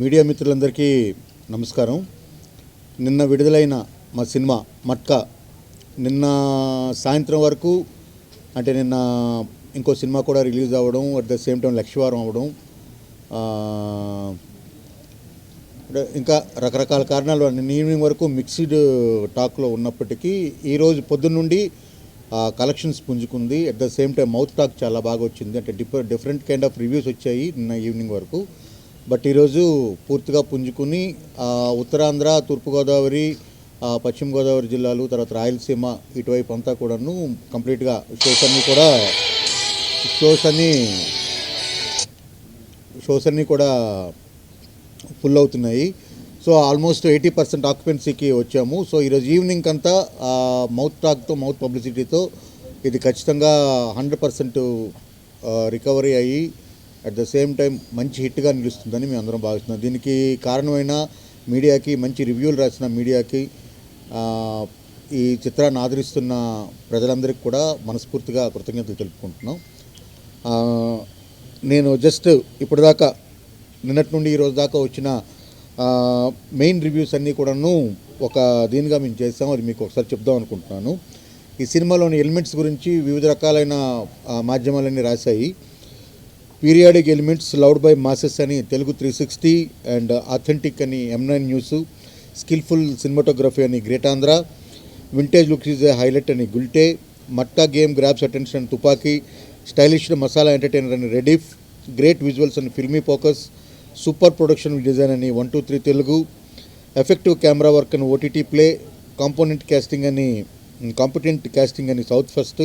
Media మిత్రులందరికీ నమస్కారం. నిన్న విడుదలైన మా సినిమా మట్కా నిన్న సాయంత్రం వరకు అంటే నిన్న ఇంకో సినిమా కూడా రిలీజ్ అవ్వడం అట్ ద సేమ్ టైం లక్ష్యవారం అవ్వడం ఇంకా రకరకాల కారణాలు వల్ల నిన్న ఈవినింగ్ వరకు మిక్స్డ్ టాక్లో ఉన్నప్పటికీ ఈరోజు పొద్దున్న నుండి collections పుంజుకుంది. At the same time mouth talk చాలా బాగా వచ్చింది. అంటే డిఫరెంట్ కైండ్ ఆఫ్ రివ్యూస్ వచ్చాయి నిన్న ఈవినింగ్ వరకు. బట్ ఈరోజు పూర్తిగా పుంజుకుని ఉత్తరాంధ్ర తూర్పుగోదావరి పశ్చిమ గోదావరి జిల్లాలు తర్వాత రాయలసీమ ఇటువైపు అంతా కూడాను కంప్లీట్గా షోస్ అన్నీ కూడా షోస్ అన్నీ షోస్ అన్నీ కూడా ఫుల్ అవుతున్నాయి. సో ఆల్మోస్ట్ ఎయిటీ పర్సెంట్ ఆక్యుపెన్సీకి వచ్చాము. సో ఈరోజు ఈవినింగ్ అంతా మౌత్ టాక్తో మౌత్ పబ్లిసిటీతో ఇది ఖచ్చితంగా హండ్రెడ్ పర్సెంట్ రికవరీ అయ్యి అట్ ద సేమ్ టైం మంచి హిట్గా నిలుస్తుందని మేము అందరం భావిస్తున్నాం. దీనికి కారణమైన మీడియాకి మంచి రివ్యూలు రాసిన మీడియాకి ఈ చిత్రాన్ని ఆదరిస్తున్న ప్రజలందరికీ కూడా మనస్ఫూర్తిగా కృతజ్ఞతలు తెలుపుకుంటున్నాం. నేను జస్ట్ ఇప్పటిదాకా నిన్నటి నుండి ఈరోజు దాకా వచ్చిన మెయిన్ రివ్యూస్ అన్నీ కూడాను ఒక దీనిగా మేము చేస్తాం అది మీకు ఒకసారి చెప్దాం అనుకుంటున్నాను. ఈ సినిమాలోని ఎలిమెంట్స్ గురించి వివిధ రకాలైన మాధ్యమాలన్నీ రాశాయి. Periodic elements loud by masses అని Telugu three sixty and authentic అని M nine news skilful cinematography అని Great Andhra vintage looks is a highlight అని Gulte Matka game grabs attention Tupaki stylish masala entertainer అని రెడీఫ్ great visuals అని Filmy Focus super production design అని one two three Telugu effective camera work అని OTT play component casting అని competent casting అని south first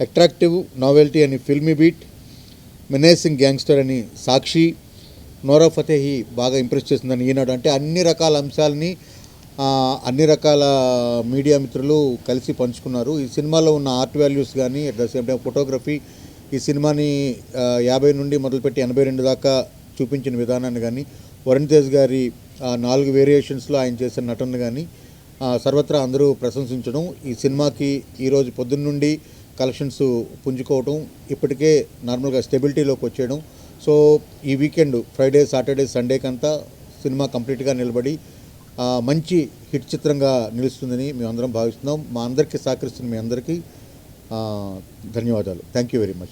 attractive novelty అని filmy beat మెనేసింగ్ gangster అని సాక్షి నోరా Fatehi బాగా ఇంప్రెస్ చేసిందని ఈనాడు. అంటే అన్ని రకాల అంశాలని అన్ని రకాల మీడియా మిత్రులు కలిసి పంచుకున్నారు. ఈ సినిమాలో ఉన్న ఆర్ట్ వాల్యూస్ కానీ at the same time photography ఈ సినిమాని యాభై నుండి మొదలుపెట్టి ఎనభై రెండు దాకా చూపించిన విధానాన్ని కానీ వరుణ్ తేజ్ గారి నాలుగు వేరియేషన్స్లో ఆయన చేసిన నటన కానీ సర్వత్రా అందరూ ప్రశంసించడం. ఈ సినిమాకి ఈరోజు పొద్దున్న నుండి కలెక్షన్స్ పుంజుకోవటం ఇప్పటికే నార్మల్గా స్టెబిలిటీలోకి వచ్చేయడం. సో ఈ వీకెండ్ ఫ్రైడే సాటర్డే సండేకంతా సినిమా కంప్లీట్గా నిలబడి మంచి హిట్ చిత్రంగా నిలుస్తుందని మేము అందరం భావిస్తున్నాం. మా అందరికీ సహకరిస్తున్న మీ అందరికీ ధన్యవాదాలు. Thank you very much.